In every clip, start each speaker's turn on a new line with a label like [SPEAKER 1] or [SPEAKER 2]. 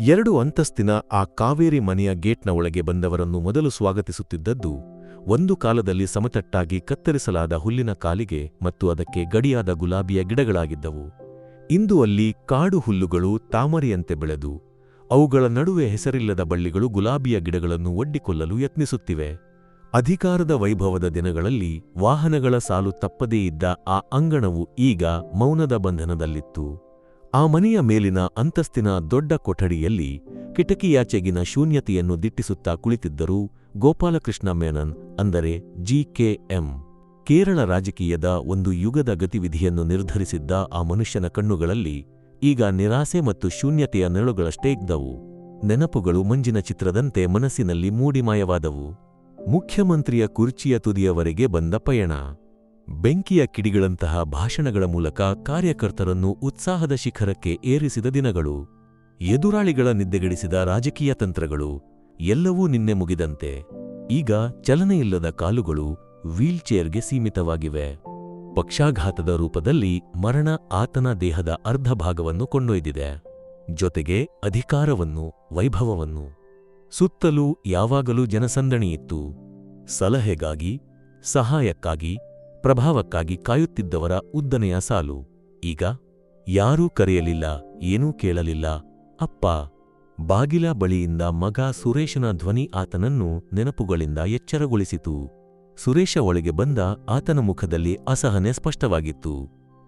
[SPEAKER 1] ಎರಡು ಅಂತಸ್ತಿನ ಆ ಕಾವೇರಿ ಮನೆಯ ಗೇಟ್ನ ಒಳಗೆ ಬಂದವರನ್ನು ಮೊದಲು ಸ್ವಾಗತಿಸುತ್ತಿದ್ದದ್ದು ಒಂದು ಕಾಲದಲ್ಲಿ ಸಮತಟ್ಟಾಗಿ ಕತ್ತರಿಸಲಾದ ಹುಲ್ಲಿನ ಕಾಲಿಗೆ ಮತ್ತು ಅದಕ್ಕೆ ಗಡಿಯಾದ ಗುಲಾಬಿಯ ಗಿಡಗಳಾಗಿದ್ದವು. ಇಂದು ಅಲ್ಲಿ ಕಾಡು ಹುಲ್ಲುಗಳು ತಾಮರೆಯಂತೆ ಬೆಳೆದು, ಅವುಗಳ ನಡುವೆ ಹೆಸರಿಲ್ಲದ ಬಳ್ಳಿಗಳು ಗುಲಾಬಿಯ ಗಿಡಗಳನ್ನು ಒಡ್ಡಿಕೊಳ್ಳಲು ಯತ್ನಿಸುತ್ತಿವೆ. ಅಧಿಕಾರದ ವೈಭವದ ದಿನಗಳಲ್ಲಿ ವಾಹನಗಳ ಸಾಲು ತಪ್ಪದೇ ಇದ್ದ ಆ ಅಂಗಣವು ಈಗ ಮೌನದ ಬಂಧನದಲ್ಲಿತ್ತು. ಆ ಮನೆಯ ಮೇಲಿನ ಅಂತಸ್ತಿನ ದೊಡ್ಡ ಕೊಠಡಿಯಲ್ಲಿ ಕಿಟಕಿಯಾಚೆಗಿನ ಶೂನ್ಯತೆಯನ್ನು ದಿಟ್ಟಿಸುತ್ತಾ ಕುಳಿತಿದ್ದರು ಗೋಪಾಲಕೃಷ್ಣ ಮೇನನ್ ಅಂದರೆ ಜಿಕೆಎಂ ಕೇರಳ ರಾಜಕೀಯದ ಒಂದು ಯುಗದ ಗತಿವಿಧಿಯನ್ನು ನಿರ್ಧರಿಸಿದ್ದ ಆ ಮನುಷ್ಯನ ಕಣ್ಣುಗಳಲ್ಲಿ ಈಗ ನಿರಾಸೆ ಮತ್ತು ಶೂನ್ಯತೆಯ ನೆರಳುಗಳಷ್ಟೇ ಇದ್ದವು. ನೆನಪುಗಳು ಮಂಜಿನ ಚಿತ್ರದಂತೆ ಮನಸ್ಸಿನಲ್ಲಿ ಮೂಡಿಮಾಯವಾದವು. ಮುಖ್ಯಮಂತ್ರಿಯ ಕುರ್ಚಿಯ ತುದಿಯವರೆಗೆ ಬಂದ ಪಯಣ. ಬೆಂಕಿಯ ಕಿಡಿಗಳಂತಹ ಭಾಷಣಗಳ ಮೂಲಕ ಕಾರ್ಯಕರ್ತರನ್ನು ಉತ್ಸಾಹದ ಶಿಖರಕ್ಕೆ ಏರಿಸಿದ ದಿನಗಳು. ಎದುರಾಳಿಗಳ ನಿದ್ದೆಗೆಡಿಸಿದ ರಾಜಕೀಯ ತಂತ್ರಗಳು. ಎಲ್ಲವೂ ನಿನ್ನೆ ಮುಗಿದಂತೆ. ಈಗ ಚಲನೆಯಿಲ್ಲದ ಕಾಲುಗಳು ವೀಲ್ಚೇರ್ಗೆ ಸೀಮಿತವಾಗಿವೆ. ಪಕ್ಷಾಘಾತದ ರೂಪದಲ್ಲಿ ಮರಣ ಆತನ ದೇಹದ ಅರ್ಧ ಭಾಗವನ್ನು ಕೊಂಡೊಯ್ದಿದೆ. ಜೊತೆಗೆ ಅಧಿಕಾರವನ್ನು, ವೈಭವವನ್ನು. ಸುತ್ತಲೂ ಯಾವಾಗಲೂ ಜನಸಂದಣಿಯಿತ್ತು ಸಲಹೆಗಾಗಿ, ಸಹಾಯಕ್ಕಾಗಿ ಪ್ರಭಾವಕ್ಕಾಗಿ ಕಾಯುತ್ತಿದ್ದವರ ಉದ್ದನೆಯ ಸಾಲು. ಈಗ ಯಾರೂ ಕರೆಯಲಿಲ್ಲ, ಏನೂ ಕೇಳಲಿಲ್ಲ. ಅಪ್ಪ, ಬಾಗಿಲ ಬಳಿಯಿಂದ ಮಗ ಸುರೇಶನ ಧ್ವನಿ ಆತನನ್ನು ನೆನಪುಗಳಿಂದ ಎಚ್ಚರಗೊಳಿಸಿತು. ಸುರೇಶ ಒಳಗೆ ಬಂದ ಆತನ ಮುಖದಲ್ಲಿ ಅಸಹನೆ ಸ್ಪಷ್ಟವಾಗಿತ್ತು.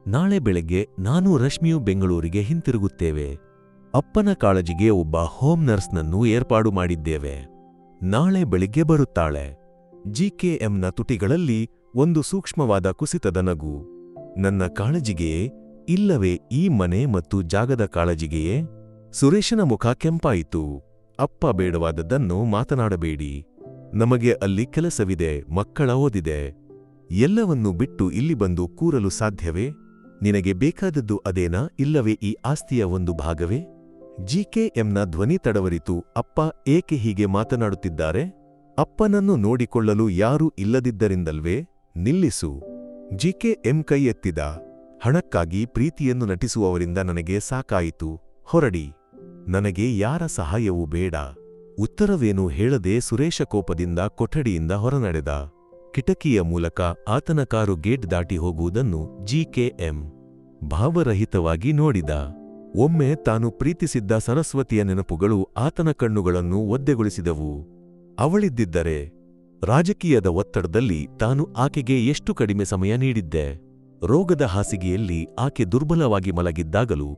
[SPEAKER 1] ನಾಳೆ ಬೆಳಗ್ಗೆ ನಾನು ರಶ್ಮಿಯು ಬೆಂಗಳೂರಿಗೆ ಹಿಂತಿರುಗುತ್ತೇವೆ. ಅಪ್ಪನ ಕಾಳಜಿಗೆ ಒಬ್ಬ ಹೋಮ್ ನರ್ಸ್ನನ್ನು ಏರ್ಪಾಡು ಮಾಡಿದ್ದೇವೆ. ನಾಳೆ ಬೆಳಿಗ್ಗೆ ಬರುತ್ತಾಳೆ. ಜಿಕೆಎಂನ ತುಟಿಗಳಲ್ಲಿ ಒಂದು ಸೂಕ್ಷ್ಮವಾದ ಕುಸಿತದ ನಗು. ನನ್ನ ಕಾಳಜಿಗೆಯೇ, ಇಲ್ಲವೇ ಈ ಮನೆ ಮತ್ತು ಜಾಗದ ಕಾಳಜಿಗೆಯೇ? ಸುರೇಶನ ಮುಖ ಕೆಂಪಾಯಿತು. ಅಪ್ಪ ಬೇಡವಾದದ್ದನ್ನು ಮಾತನಾಡಬೇಡಿ. ನಮಗೆ ಅಲ್ಲಿ ಕೆಲಸವಿದೆ, ಮಕ್ಕಳ ಓದಿದೆ. ಎಲ್ಲವನ್ನೂ ಬಿಟ್ಟು ಇಲ್ಲಿ ಬಂದು ಕೂರಲು ಸಾಧ್ಯವೇ? ನಿನಗೆ ಬೇಕಾದದ್ದು ಅದೇನಾ, ಇಲ್ಲವೇ ಈ ಆಸ್ತಿಯ ಒಂದು ಭಾಗವೇ? ಜಿಕೆಎಂನ ಧ್ವನಿ ತಡವರಿತು. ಅಪ್ಪ ಏಕೆ ಹೀಗೆ ಮಾತನಾಡುತ್ತಿದ್ದಾರೆ? ಅಪ್ಪನನ್ನು ನೋಡಿಕೊಳ್ಳಲು ಯಾರೂ ಇಲ್ಲದಿದ್ದರಿಂದಲ್ವೇ? ನಿಲ್ಲಿಸು. ಜಿಕೆಎಂ ಕೈ ಎತ್ತಿದ ಹಣಕ್ಕಾಗಿ ಪ್ರೀತಿಯನ್ನು ನಟಿಸುವವರಿಂದ ನನಗೆ ಸಾಕಾಯಿತು. ಹೊರಡಿ. ನನಗೆ ಯಾರ ಸಹಾಯವೂ ಬೇಡ. ಉತ್ತರವೇನು ಹೇಳದೆ ಸುರೇಶ ಕೋಪದಿಂದ ಕೊಠಡಿಯಿಂದ ಹೊರನಡೆದ. ಕಿಟಕಿಯ ಮೂಲಕ ಆತನ ಕಾರು ಗೇಟ್ ದಾಟಿ ಹೋಗುವುದನ್ನು ಜಿಕೆಎಂ ಭಾವರಹಿತವಾಗಿ ನೋಡಿದ. ಒಮ್ಮೆ ತಾನು ಪ್ರೀತಿಸಿದ್ದ ಸರಸ್ವತಿಯ ನೆನಪುಗಳು ಆತನ ಕಣ್ಣುಗಳನ್ನು ಒದ್ದೆಗೊಳಿಸಿದವು. ಅವಳಿದ್ದಿದ್ದರೆ ರಾಜಕೀಯದ ಒತ್ತಡದಲ್ಲಿ ತಾನು ಆಕೆಗೆ ಎಷ್ಟು ಕಡಿಮೆ ಸಮಯ ನೀಡಿದ್ದೆ? ರೋಗದ ಹಾಸಿಗೆಯಲ್ಲಿ ಆಕೆ ದುರ್ಬಲವಾಗಿ ಮಲಗಿದ್ದಾಗಲೂ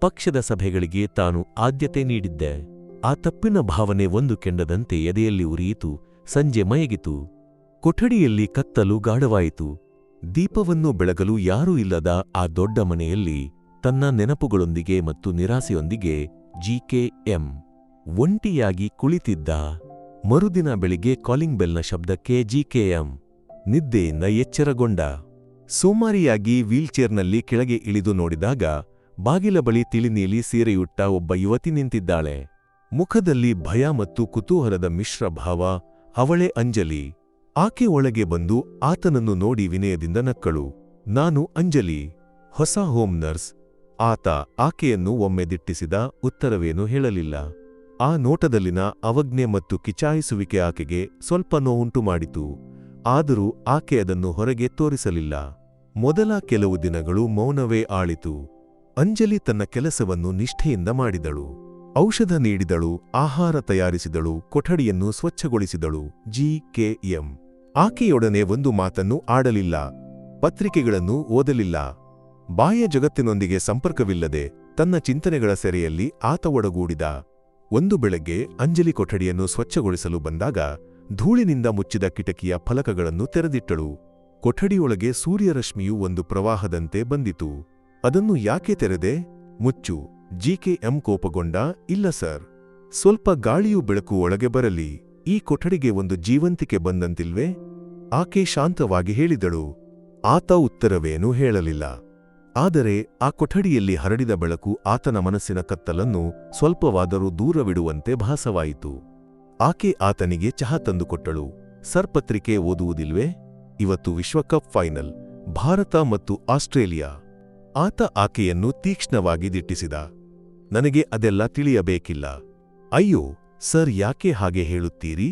[SPEAKER 1] ಪಕ್ಷದ ಸಭೆಗಳಿಗೆ ತಾನು ಆದ್ಯತೆ ನೀಡಿದ್ದೆ. ಆ ತಪ್ಪಿನ ಭಾವನೆ ಒಂದು ಕೆಂಡದಂತೆ ಎದೆಯಲ್ಲಿ ಉರಿಯಿತು, ಸಂಜೆ ಮಯಗಿತು. ಕೊಠಡಿಯಲ್ಲಿ ಕತ್ತಲು ಗಾಢವಾಯಿತು. ದೀಪವನ್ನು ಬೆಳಗಲು ಯಾರೂ ಇಲ್ಲದ ಆ ದೊಡ್ಡ ಮನೆಯಲ್ಲಿ ತನ್ನ ನೆನಪುಗಳೊಂದಿಗೆ ಮತ್ತು ನಿರಾಸೆಯೊಂದಿಗೆ ಜಿಕೆಎಂ ಒಂಟಿಯಾಗಿ ಕುಳಿತಿದ್ದ. ಮರುದಿನ ಬೆಳಿಗ್ಗೆ ಕಾಲಿಂಗ್ ಬೆಲ್ನ ಶಬ್ದಕ್ಕೆ ಜಿಕೆಎಂ. ನಿದ್ದೆಯಿಂದ ಎಚ್ಚರಗೊಂಡ. ಸೋಮಾರಿಯಾಗಿ ವೀಲ್ಚೇರ್ನಲ್ಲಿ ಕೆಳಗೆ ಇಳಿದು ನೋಡಿದಾಗ ಬಾಗಿಲ ಬಳಿ ತಿಳಿನೀಲಿ ಸೀರೆಯುಟ್ಟ ಒಬ್ಬ ಯುವತಿ ನಿಂತಿದ್ದಾಳೆ. ಮುಖದಲ್ಲಿ ಭಯ ಮತ್ತು ಕುತೂಹಲದ ಮಿಶ್ರ ಭಾವ, ಅವಳೇ ಅಂಜಲಿ. ಆಕೆ ಒಳಗೆ ಬಂದು ಆತನನ್ನು ನೋಡಿ ವಿನಯದಿಂದ ನಕ್ಕಳು. ನಾನು ಅಂಜಲಿ, ಹೊಸ ಹೋಮ್ ನರ್ಸ್. ಆತ ಆಕೆಯನ್ನು ಒಮ್ಮೆ ದಿಟ್ಟಿಸಿದ ಉತ್ತರವೇನೂ ಹೇಳಲಿಲ್ಲ. ಆ ನೋಟದಲ್ಲಿನ ಅವಜ್ಞೆ ಮತ್ತು ಕಿಚಾಯಿಸುವಿಕೆ ಆಕೆಗೆ ಸ್ವಲ್ಪ ನೋವುಂಟು ಮಾಡಿತು. ಆದರೂ ಆಕೆ ಅದನ್ನು ಹೊರಗೆ ತೋರಿಸಲಿಲ್ಲ. ಮೊದಲ ಕೆಲವು ದಿನಗಳು ಮೌನವೇ ಆಳಿತು. ಅಂಜಲಿ ತನ್ನ ಕೆಲಸವನ್ನು ನಿಷ್ಠೆಯಿಂದ ಮಾಡಿದಳು. ಔಷಧ ನೀಡಿದಳು, ಆಹಾರ ತಯಾರಿಸಿದಳು, ಕೊಠಡಿಯನ್ನು ಸ್ವಚ್ಛಗೊಳಿಸಿದಳು. ಜಿ. ಕೆ. ಎಂ. ಆಕೆಯೊಡನೆ ಒಂದು ಮಾತನ್ನು ಆಡಲಿಲ್ಲ. ಪತ್ರಿಕೆಗಳನ್ನು ಓದಲಿಲ್ಲ. ಬಾಹ್ಯ ಜಗತ್ತಿನೊಂದಿಗೆ ಸಂಪರ್ಕವಿಲ್ಲದೆ ತನ್ನ ಚಿಂತನೆಗಳ ಸೆರೆಯಲ್ಲಿ ಆತ ಒಡಗೂಡಿದ ಒಂದು ಬೆಳಗ್ಗೆ ಅಂಜಲಿ ಕೊಠಡಿಯನ್ನು ಸ್ವಚ್ಛಗೊಳಿಸಲು ಬಂದಾಗ ಧೂಳಿನಿಂದ ಮುಚ್ಚಿದ ಕಿಟಕಿಯ ಫಲಕಗಳನ್ನು ತೆರೆದಿಟ್ಟಳು. ಕೊಠಡಿಯೊಳಗೆ ಸೂರ್ಯರಶ್ಮಿಯು ಒಂದು ಪ್ರವಾಹದಂತೆ ಬಂದಿತು. ಅದನ್ನು ಯಾಕೆ ತೆರೆದೆ? ಮುಚ್ಚು. ಜಿಕೆಎಂ ಕೋಪಗೊಂಡ, ಇಲ್ಲ ಸರ್. ಸ್ವಲ್ಪ ಗಾಳಿಯು ಬೆಳಕು ಒಳಗೆ ಬರಲಿ. ಈ ಕೊಠಡಿಗೆ ಒಂದು ಜೀವಂತಿಕೆ ಬಂದಂತಿಲ್ವೆ? ಆಕೆ ಶಾಂತವಾಗಿ ಹೇಳಿದಳು. ಆತ ಉತ್ತರವೇನೂ ಹೇಳಲಿಲ್ಲ. ಆದರೆ ಆ ಕೊಠಡಿಯಲ್ಲಿ ಹರಡಿದ ಬೆಳಕು ಆತನ ಮನಸ್ಸಿನ ಕತ್ತಲನ್ನು ಸ್ವಲ್ಪವಾದರೂ ದೂರವಿಡುವಂತೆ ಭಾಸವಾಯಿತು. ಆಕೆ ಆತನಿಗೆ ಚಹಾ ತಂದುಕೊಟ್ಟಳು. ಸರ್ಪತ್ರಿಕೆ ಓದುವುದಿಲ್ವೇ? ಇವತ್ತು ವಿಶ್ವಕಪ್ ಫೈನಲ್, ಭಾರತ ಮತ್ತು ಆಸ್ಟ್ರೇಲಿಯಾ. ಆತ ಆಕೆಯನ್ನು ತೀಕ್ಷ್ಣವಾಗಿ ದಿಟ್ಟಿಸಿದ. ನನಗೆ ಅದೆಲ್ಲ ತಿಳಿಯಬೇಕಿಲ್ಲ. ಅಯ್ಯೋ, ಸರ್ ಯಾಕೆ ಹಾಗೆ ಹೇಳುತ್ತೀರಿ?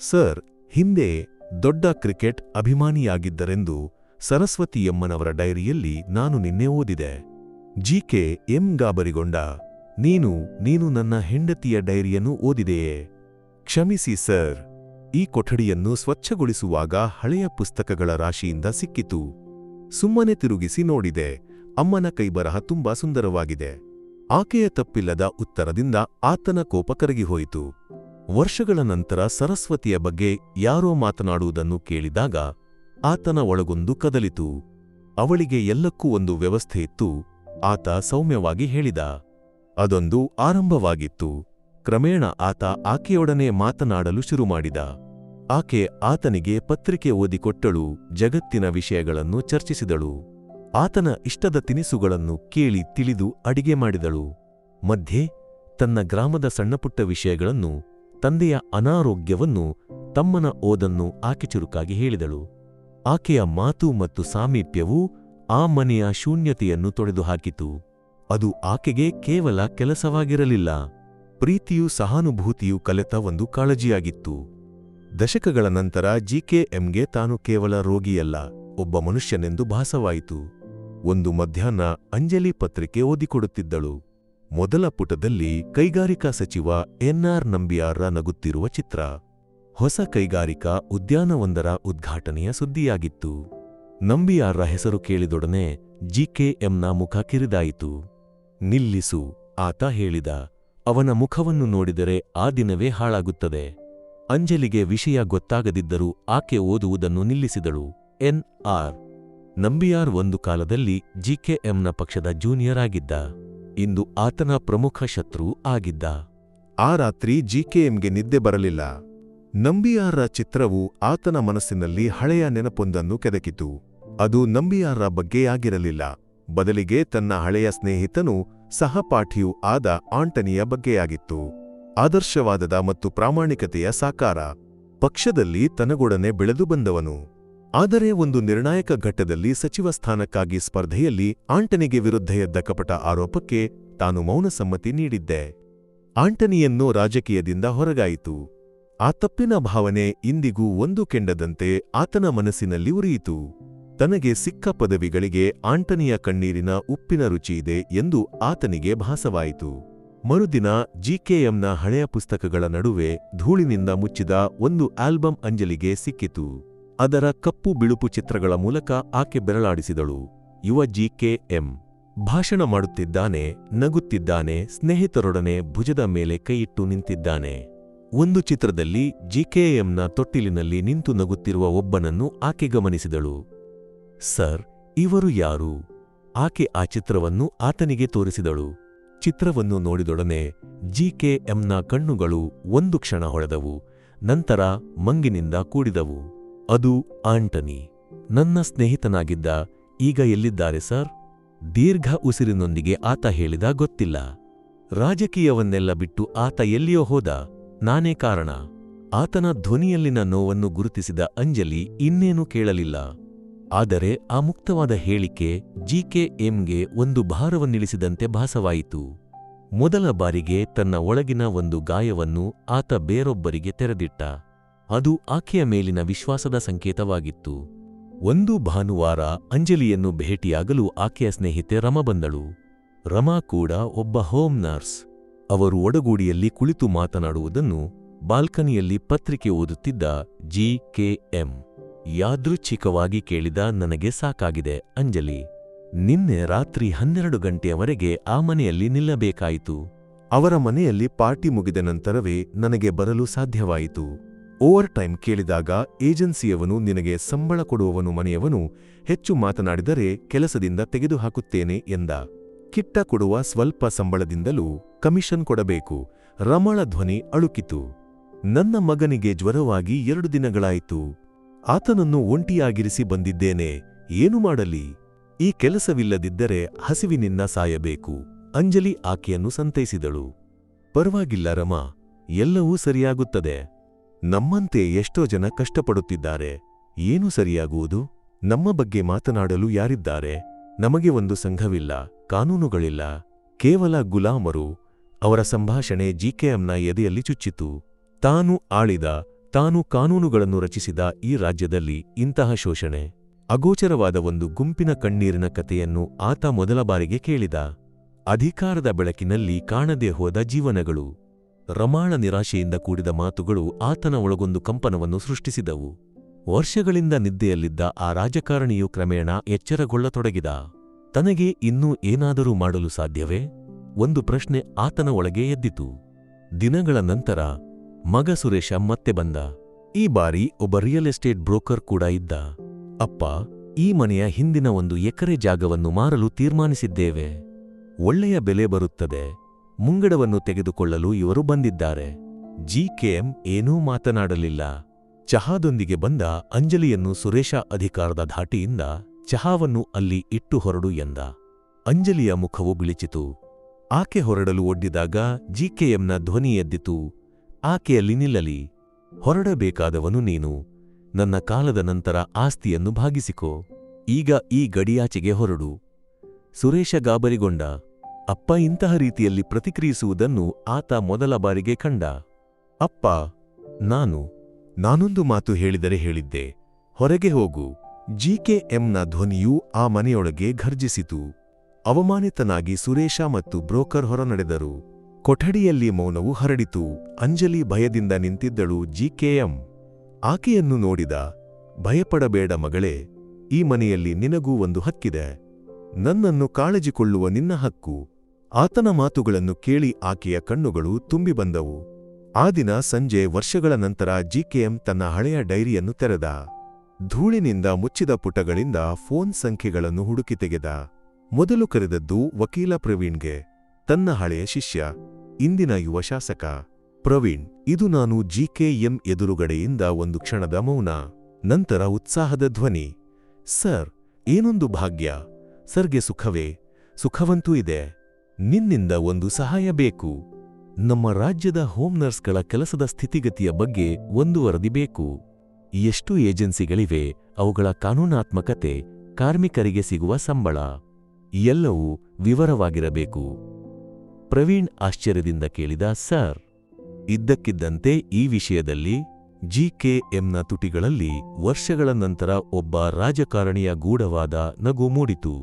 [SPEAKER 1] ಸರ್, ಹಿಂದೆ ದೊಡ್ಡ ಕ್ರಿಕೆಟ್ ಅಭಿಮಾನಿಯಾಗಿದ್ದರೆಂದು ಸರಸ್ವತಿಯಮ್ಮನವರ ಡೈರಿಯಲ್ಲಿ ನಾನು ನಿನ್ನೆ ಓದಿದೆ. ಜಿ ಕೆ ಎಂ ಗಾಬರಿಗೊಂಡ, ನೀನು ನೀನು ನನ್ನ ಹೆಂಡತಿಯ ಡೈರಿಯನ್ನು ಓದಿದೆಯೇ? ಕ್ಷಮಿಸಿ ಸರ್. ಈ ಕೊಠಡಿಯನ್ನು ಸ್ವಚ್ಛಗೊಳಿಸುವಾಗ ಹಳೆಯ ಪುಸ್ತಕಗಳ ರಾಶಿಯಿಂದ ಸಿಕ್ಕಿತು. ಸುಮ್ಮನೆ ತಿರುಗಿಸಿ ನೋಡಿದೆ. ಅಮ್ಮನ ಕೈಬರಹ ತುಂಬಾ ಸುಂದರವಾಗಿದೆ. ಆಕೆಯ ತಪ್ಪಿಲ್ಲದ ಉತ್ತರದಿಂದ ಆತನ ಕೋಪ ಕರಗಿಹೋಯಿತು ವರ್ಷಗಳ ನಂತರ ಸರಸ್ವತಿಯ ಬಗ್ಗೆ ಯಾರೋ ಮಾತನಾಡುವುದನ್ನು ಕೇಳಿದಾಗ ಆತನ ಒಳಗೊಂದು ಕದಲಿತು. ಅವಳಿಗೆ ಎಲ್ಲಕ್ಕೂ ಒಂದು ವ್ಯವಸ್ಥೆ ಇತ್ತು. ಆತ ಸೌಮ್ಯವಾಗಿ ಹೇಳಿದ, ಅದೊಂದು ಆರಂಭವಾಗಿತ್ತು. ಕ್ರಮೇಣ ಆತ ಆಕೆಯೊಡನೆ ಮಾತನಾಡಲು ಶುರುಮಾಡಿದ ಆಕೆ ಆತನಿಗೆ ಪತ್ರಿಕೆ ಓದಿಕೊಟ್ಟಳು ಜಗತ್ತಿನ ವಿಷಯಗಳನ್ನು ಚರ್ಚಿಸಿದಳು. ಆತನ ಇಷ್ಟದ ತಿನಿಸುಗಳನ್ನು ಕೇಳಿ ತಿಳಿದು ಅಡಿಗೆ ಮಾಡಿದಳು. ಮಧ್ಯೆ, ತನ್ನ ಗ್ರಾಮದ ಸಣ್ಣಪುಟ್ಟ ವಿಷಯಗಳನ್ನು, ತಂದೆಯ ಅನಾರೋಗ್ಯವನ್ನು ತಮ್ಮನ ಓದನ್ನು ಆಕೆ ಚುರುಕಾಗಿ ಹೇಳಿದಳು. ಆಕೆಯ ಮಾತು ಮತ್ತು ಸಾಮೀಪ್ಯವು ಆ ಮನೆಯ ಶೂನ್ಯತೆಯನ್ನು ತೊಡೆದುಹಾಕಿತು. ಅದು ಆಕೆಗೆ ಕೇವಲ ಕೆಲಸವಾಗಿರಲಿಲ್ಲ. ಪ್ರೀತಿಯು ಸಹಾನುಭೂತಿಯು ಕಲೆತ ಒಂದು ಕಾಳಜಿಯಾಗಿತ್ತು. ದಶಕಗಳ ನಂತರ ಜಿಕೆಎಂಗೆ ತಾನು ಕೇವಲ ರೋಗಿಯಲ್ಲ, ಒಬ್ಬ ಮನುಷ್ಯನೆಂದು ಭಾಸವಾಯಿತು. ಒಂದು ಮಧ್ಯಾಹ್ನ ಅಂಜಲಿ ಪತ್ರಿಕೆ ಓದಿಕೊಡುತ್ತಿದ್ದಳು. ಮೊದಲ ಪುಟದಲ್ಲಿ ಕೈಗಾರಿಕಾ ಸಚಿವ ಎನ್ಆರ್ ನಂಬಿಯಾರ ನಗುತ್ತಿರುವ ಚಿತ್ರ. ಹೊಸ ಕೈಗಾರಿಕಾ ಉದ್ಯಾನವೊಂದರ ಉದ್ಘಾಟನೆಯ ಸುದ್ದಿಯಾಗಿತ್ತು. ನಂಬಿಯಾರ್ರ ಹೆಸರು ಕೇಳಿದೊಡನೆ ಜಿಕೆಎಂನ ಮುಖ ಕಿರಿದಾಯಿತು. ನಿಲ್ಲಿಸು, ಆತ ಹೇಳಿದ. ಅವನ ಮುಖವನ್ನು ನೋಡಿದರೆ ಆ ದಿನವೇ ಹಾಳಾಗುತ್ತದೆ. ಅಂಜಲಿಗೆ ವಿಷಯ ಗೊತ್ತಾಗದಿದ್ದರೂ ಆಕೆ ಓದುವುದನ್ನು ನಿಲ್ಲಿಸಿದಳು. ಎನ್ ಆರ್ ನಂಬಿಯಾರ್ ಒಂದು ಕಾಲದಲ್ಲಿ ಜಿಕೆಎಂನ ಪಕ್ಷದ ಜೂನಿಯರ್ ಆಗಿದ್ದ. ಇಂದು ಆತನ ಪ್ರಮುಖ ಶತ್ರು ಆಗಿದ್ದ. ಆ ರಾತ್ರಿ ಜಿಕೆಎಂಗೆ ನಿದ್ದೆ ಬರಲಿಲ್ಲ. ನಂಬಿಯಾರ ಚಿತ್ರವು ಆತನ ಮನಸ್ಸಿನಲ್ಲಿ ಹಳೆಯ ನೆನಪೊಂದನ್ನು ಕೆದಕಿತು. ಅದು ನಂಬಿಯಾರ ಬಗ್ಗೆಯಾಗಿರಲಿಲ್ಲ ಬದಲಿಗೆ ತನ್ನ ಹಳೆಯ ಸ್ನೇಹಿತನು ಸಹಪಾಠಿಯೂ ಆದ ಆಂಟನಿಯ ಬಗ್ಗೆಯಾಗಿತ್ತು. ಆದರ್ಶವಾದದ ಮತ್ತು ಪ್ರಾಮಾಣಿಕತೆಯ ಸಾಕಾರ. ಪಕ್ಷದಲ್ಲಿ ತನಗೊಡನೆ ಬೆಳೆದು ಬಂದವನು. ಆದರೆ ಒಂದು ನಿರ್ಣಾಯಕ ಘಟ್ಟದಲ್ಲಿ ಸಚಿವ ಸ್ಥಾನಕ್ಕಾಗಿ ಸ್ಪರ್ಧೆಯಲ್ಲಿ ಆಂಟನಿಗೆ ವಿರುದ್ಧ ಎದ್ದ ಕಪಟ ಆರೋಪಕ್ಕೆ ತಾನು ಮೌನ ಸಮ್ಮತಿ ನೀಡಿದ್ದೆ. ಆಂಟನಿಯನ್ನು ರಾಜಕೀಯದಿಂದ ಹೊರಗಾಯಿತು. ಆ ತಪ್ಪಿನ ಭಾವನೆ ಇಂದಿಗೂ ಒಂದು ಕೆಂಡದಂತೆ ಆತನ ಮನಸ್ಸಿನಲ್ಲಿ ಉರಿಯಿತು. ತನಗೆ ಸಿಕ್ಕ ಪದವಿಗಳಿಗೆ ಆಂಟನಿಯ ಕಣ್ಣೀರಿನ ಉಪ್ಪಿನ ರುಚಿಯಿದೆ ಎಂದು ಆತನಿಗೆ ಭಾಸವಾಯಿತು. ಮರುದಿನ ಜಿಕೆಎಂನ ಹಳೆಯ ಪುಸ್ತಕಗಳ ನಡುವೆ ಧೂಳಿನಿಂದ ಮುಚ್ಚಿದ ಒಂದು ಆಲ್ಬಂ ಅಂಜಲಿಗೆ ಸಿಕ್ಕಿತು. ಅದರ ಕಪ್ಪು ಬಿಳುಪು ಚಿತ್ರಗಳ ಮೂಲಕ ಆಕೆ ಬೆರಳಾಡಿಸಿದಳು. ಯುವ ಜಿಕೆಎಂ ಭಾಷಣ ಮಾಡುತ್ತಿದ್ದಾನೆ, ನಗುತ್ತಿದ್ದಾನೆ, ಸ್ನೇಹಿತರೊಡನೆ ಭುಜದ ಮೇಲೆ ಕೈಯಿಟ್ಟು ನಿಂತಿದ್ದಾನೆ. ಒಂದು ಚಿತ್ರದಲ್ಲಿ ಜಿಕೆಎಂನ ತೊಟ್ಟಿಲಿನಲ್ಲಿ ನಿಂತು ನಗುತ್ತಿರುವ ಒಬ್ಬನನ್ನು ಆಕೆ ಗಮನಿಸಿದಳು. ಸರ್, ಇವರು ಯಾರು? ಆಕೆ ಆ ಚಿತ್ರವನ್ನು ಆತನಿಗೆ ತೋರಿಸಿದಳು. ಚಿತ್ರವನ್ನು ನೋಡಿದೊಡನೆ ಜಿಕೆಎಂನ ಕಣ್ಣುಗಳು ಒಂದು ಕ್ಷಣ ಹೊಳೆದವು, ನಂತರ ಮಂಗಿನಿಂದ ಕೂಡಿದವು. ಅದು ಆಂಟನಿ, ನನ್ನ ಸ್ನೇಹಿತನಾಗಿದ್ದ, ಈಗ ಎಲ್ಲಿದ್ದಾರೆ ಸರ್? ದೀರ್ಘ ಉಸಿರಿನೊಂದಿಗೆ ಆತ ಹೇಳಿದ, ಗೊತ್ತಿಲ್ಲ. ರಾಜಕೀಯವನ್ನೆಲ್ಲ ಬಿಟ್ಟು ಆತ ಎಲ್ಲಿಯೋ ಹೋದ. ನಾನೇ ಕಾರಣ. ಆತನ ಧ್ವನಿಯಲ್ಲಿನ ನೋವನ್ನು ಗುರುತಿಸಿದ ಅಂಜಲಿ ಇನ್ನೇನು ಕೇಳಲಿಲ್ಲ. ಆದರೆ ಆ ಮುಕ್ತವಾದ ಹೇಳಿಕೆ ಜಿಕೆ ಎಂಗೆ ಒಂದು ಭಾರವನ್ನಿಳಿಸಿದಂತೆ ಭಾಸವಾಯಿತು. ಮೊದಲ ಬಾರಿಗೆ ತನ್ನ ಒಳಗಿನ ಒಂದು ಗಾಯವನ್ನು ಆತ ಬೇರೊಬ್ಬರಿಗೆ ತೆರೆದಿಟ್ಟ. ಅದು ಆಕೆಯ ಮೇಲಿನ ವಿಶ್ವಾಸದ ಸಂಕೇತವಾಗಿತ್ತು. ಒಂದು ಭಾನುವಾರ ಅಂಜಲಿಯನ್ನು ಭೇಟಿಯಾಗಲು ಆಕೆಯ ಸ್ನೇಹಿತೆ ರಮ ಬಂದಳು. ರಮಾ ಕೂಡ ಒಬ್ಬ ಹೋಮ್ ನರ್ಸ್. ಅವರು ಒಡಗೂಡಿಯಲ್ಲಿ ಕುಳಿತು ಮಾತನಾಡುವುದನ್ನು ಬಾಲ್ಕನಿಯಲ್ಲಿ ಪತ್ರಿಕೆ ಓದುತ್ತಿದ್ದ ಜಿ ಕೆ ಎಂ ಯಾದೃಚ್ಛಿಕವಾಗಿ ಕೇಳಿದ ನನಗೆ ಸಾಕಾಗಿದೆ, ಅಂಜಲಿ. ನಿನ್ನೆ ರಾತ್ರಿ ಹನ್ನೆರಡು ಗಂಟೆಯವರೆಗೆ ಆ ಮನೆಯಲ್ಲಿ ನಿಲ್ಲಬೇಕಾಯಿತು. ಅವರ ಮನೆಯಲ್ಲಿ ಪಾರ್ಟಿ ಮುಗಿದ ನಂತರವೇ ನನಗೆ ಬರಲು ಸಾಧ್ಯವಾಯಿತು. ಓವರ್ ಟೈಮ್ ಕೇಳಿದಾಗ ಏಜೆನ್ಸಿಯವನು ನಿನಗೆ ಸಂಬಳ ಕೊಡುವವನು ಮನೆಯವನು ಹೆಚ್ಚು ಮಾತನಾಡಿದರೆ ಕೆಲಸದಿಂದ ತೆಗೆದುಹಾಕುತ್ತೇನೆ ಎಂದ. ಕಿಟ್ಟ ಕೊಡುವ ಸ್ವಲ್ಪ ಸಂಬಳದಿಂದಲೂ ಕಮಿಷನ್ ಕೊಡಬೇಕು. ರಮಳ ಧ್ವನಿ ಅಳುಕಿತು. ನನ್ನ ಮಗನಿಗೆ ಜ್ವರವಾಗಿ ಎರಡು ದಿನಗಳಾಯಿತು. ಆತನನ್ನು ಒಂಟಿಯಾಗಿರಿಸಿ ಬಂದಿದ್ದೇನೆ. ಏನು ಮಾಡಲಿ? ಈ ಕೆಲಸವಿಲ್ಲದಿದ್ದರೆ ಹಸಿವಿನಿಂದ ಸಾಯಬೇಕು. ಅಂಜಲಿ ಆಕೆಯನ್ನು ಸಂತೈಸಿದಳು. ಪರವಾಗಿಲ್ಲ ರಮಾ, ಎಲ್ಲವೂ ಸರಿಯಾಗುತ್ತದೆ. ನಮ್ಮಂತೆ ಎಷ್ಟೋ ಜನ ಕಷ್ಟಪಡುತ್ತಿದ್ದಾರೆ. ಏನು ಸರಿಯಾಗುವುದು? ನಮ್ಮ ಬಗ್ಗೆ ಮಾತನಾಡಲು ಯಾರಿದ್ದಾರೆ? ನಮಗೆ ಒಂದು ಸಂಘವಿಲ್ಲ, ಕಾನೂನುಗಳಿಲ್ಲ. ಕೇವಲ ಗುಲಾಮರು ಅವರ ಸಂಭಾಷಣೆ ಜಿಕೆಎಂನ ಎದೆಯಲ್ಲಿ ಚುಚ್ಚಿತು. ತಾನು ಆಳಿದ, ತಾನು ಕಾನೂನುಗಳನ್ನು ರಚಿಸಿದ ಈ ರಾಜ್ಯದಲ್ಲಿ ಇಂತಹ ಶೋಷಣೆ. ಅಗೋಚರವಾದ ಒಂದು ಗುಂಪಿನ ಕಣ್ಣೀರಿನ ಕಥೆಯನ್ನು ಆತ ಮೊದಲ ಬಾರಿಗೆ ಕೇಳಿದ. ಅಧಿಕಾರದ ಬೆಳಕಿನಲ್ಲಿ ಕಾಣದೇ ಹೋದ ಜೀವನಗಳು. ರಮಾಳ ನಿರಾಶೆಯಿಂದ ಕೂಡಿದ ಮಾತುಗಳು ಆತನ ಒಳಗೊಂದು ಕಂಪನವನ್ನು ಸೃಷ್ಟಿಸಿದವು. ವರ್ಷಗಳಿಂದ ನಿದ್ದೆಯಲ್ಲಿದ್ದ ಆ ರಾಜಕಾರಣಿಯು ಕ್ರಮೇಣ ಎಚ್ಚರಗೊಳ್ಳತೊಡಗಿದ. ತನಗೆ ಇನ್ನೂ ಏನಾದರೂ ಮಾಡಲು ಸಾಧ್ಯವೇ? ಒಂದು ಪ್ರಶ್ನೆ ಆತನ ಒಳಗೆ ಎದ್ದಿತು. ದಿನಗಳ ನಂತರ ಮಗ ಸುರೇಶ ಮತ್ತೆ ಬಂದ. ಈ ಬಾರಿ ಒಬ್ಬ ರಿಯಲ್ ಎಸ್ಟೇಟ್ ಬ್ರೋಕರ್ ಕೂಡ ಇದ್ದ. ಅಪ್ಪ, ಈ ಮನೆಯ ಹಿಂದಿನ ಒಂದು ಎಕರೆ ಜಾಗವನ್ನು ಮಾರಲು ತೀರ್ಮಾನಿಸಿದ್ದೇವೆ. ಒಳ್ಳೆಯ ಬೆಲೆ ಬರುತ್ತದೆ. ಮುಂಗಡವನ್ನು ತೆಗೆದುಕೊಳ್ಳಲು ಇವರು ಬಂದಿದ್ದಾರೆ. ಜಿಕೆಎಂ ಏನೂ ಮಾತನಾಡಲಿಲ್ಲ. ಚಹಾದೊಂದಿಗೆ ಬಂದ ಅಂಜಲಿಯನ್ನು ಸುರೇಶ ಅಧಿಕಾರದ ಧಾಟಿಯಿಂದ ಚಹಾವನ್ನು ಅಲ್ಲಿ ಇಟ್ಟು ಹೊರಡು ಎಂದ. ಅಂಜಲಿಯ ಮುಖವು ಬಿಳಿಚಿತು. ಆಕೆ ಹೊರಡಲು ಒಡ್ಡಿದಾಗ ಜಿಕೆಎಂನ ಧ್ವನಿ ಎದ್ದಿತು. ಆಕೆಯಲ್ಲಿ ನಿಲ್ಲಲಿ. ಹೊರಡಬೇಕಾದವನು ನೀನು. ನನ್ನ ಕಾಲದ ನಂತರ ಆಸ್ತಿಯನ್ನು ಭಾಗಿಸಿಕೋ. ಈಗ ಈ ಗಡಿಯಾಚೆಗೆ ಹೊರಡು. ಸುರೇಶ ಗಾಬರಿಗೊಂಡ. ಅಪ್ಪ ಇಂತಹ ರೀತಿಯಲ್ಲಿ ಪ್ರತಿಕ್ರಿಯಿಸುವುದನ್ನು ಆತ ಮೊದಲ ಬಾರಿಗೆ ಕಂಡ. ಅಪ್ಪ, ನಾನು ನಾನೊಂದು ಮಾತು ಹೇಳಿದರೆ ಹೇಳಿದ್ದೆ, ಹೊರಗೆ ಹೋಗು. ಜಿಕೆಎಂನ ಧ್ವನಿಯೂ ಆ ಮನೆಯೊಳಗೆ ಘರ್ಜಿಸಿತು. ಅವಮಾನಿತನಾಗಿ ಸುರೇಶ ಮತ್ತು ಬ್ರೋಕರ್ ಹೊರನಡೆದರು. ಕೊಠಡಿಯಲ್ಲಿ ಮೌನವು ಹರಡಿತು. ಅಂಜಲಿ ಭಯದಿಂದ ನಿಂತಿದ್ದಳು ಜಿಕೆಎಂ ಆಕೆಯನ್ನು ನೋಡಿದ, ಭಯಪಡಬೇಡ ಮಗಳೇ, ಈ ಮನೆಯಲ್ಲಿ ನಿನಗೂ ಒಂದು ಹಕ್ಕಿದೆ. ನನ್ನನ್ನು ಕಾಳಜಿಕೊಳ್ಳುವ ನಿನ್ನ ಹಕ್ಕು. ಆತನ ಮಾತುಗಳನ್ನು ಕೇಳಿ ಆಕೆಯ ಕಣ್ಣುಗಳು ತುಂಬಿ ಬಂದವು. ಆ ದಿನ ಸಂಜೆ ವರ್ಷಗಳ ನಂತರ ಜಿಕೆಎಂ ತನ್ನ ಹಳೆಯ ಡೈರಿಯನ್ನು ತೆರೆದ. ಧೂಳಿನಿಂದ ಮುಚ್ಚಿದ ಪುಟಗಳಿಂದ ಫೋನ್ ಸಂಖ್ಯೆಗಳನ್ನು ಹುಡುಕಿ ತೆಗೆದ. ಮೊದಲು ಕರೆದದ್ದು ವಕೀಲ ಪ್ರವೀಣ್ಗೆ, ತನ್ನ ಹಳೆಯ ಶಿಷ್ಯ, ಇಂದಿನ ಯುವ ಶಾಸಕ, ಪ್ರವೀಣ್, ಇದು ನಾನು ಜಿಕೆಎಂ ಎದುರುಗಡೆಯಿಂದ ಒಂದು ಕ್ಷಣದ ಮೌನ, ನಂತರ ಉತ್ಸಾಹದ ಧ್ವನಿ, ಸರ್, ಏನೊಂದು ಭಾಗ್ಯ, ಸರ್ಗೆ ಸುಖವೇ, ಸುಖವಂತೂ ಇದೆ, ನಿನ್ನಿಂದ ಒಂದು ಸಹಾಯ ಬೇಕು. ನಮ್ಮ ರಾಜ್ಯದ ಹೋಮ್ ನರ್ಸ್ಗಳ ಕೆಲಸದ ಸ್ಥಿತಿಗತಿಯ ಬಗ್ಗೆ ಒಂದು ವರದಿ ಬೇಕು. ಎಷ್ಟು ಏಜೆನ್ಸಿಗಳಿವೆ, ಅವುಗಳ ಕಾನೂನಾತ್ಮಕತೆ, ಕಾರ್ಮಿಕರಿಗೆ ಸಿಗುವ ಸಂಬಳ, ಎಲ್ಲವೂ ವಿವರವಾಗಿರಬೇಕು. ಪ್ರವೀಣ್ ಆಶ್ಚರ್ಯದಿಂದ ಕೇಳಿದ, ಸರ್, ಇದ್ದಕ್ಕಿದ್ದಂತೆ ಈ ವಿಷಯದಲ್ಲಿ ಜಿಕೆಎಂನ ತುಟಿಗಳಲ್ಲಿ ವರ್ಷಗಳ ನಂತರ ಒಬ್ಬ ರಾಜಕಾರಣಿಯ ಗೂಢವಾದ ನಗು ಮೂಡಿತು.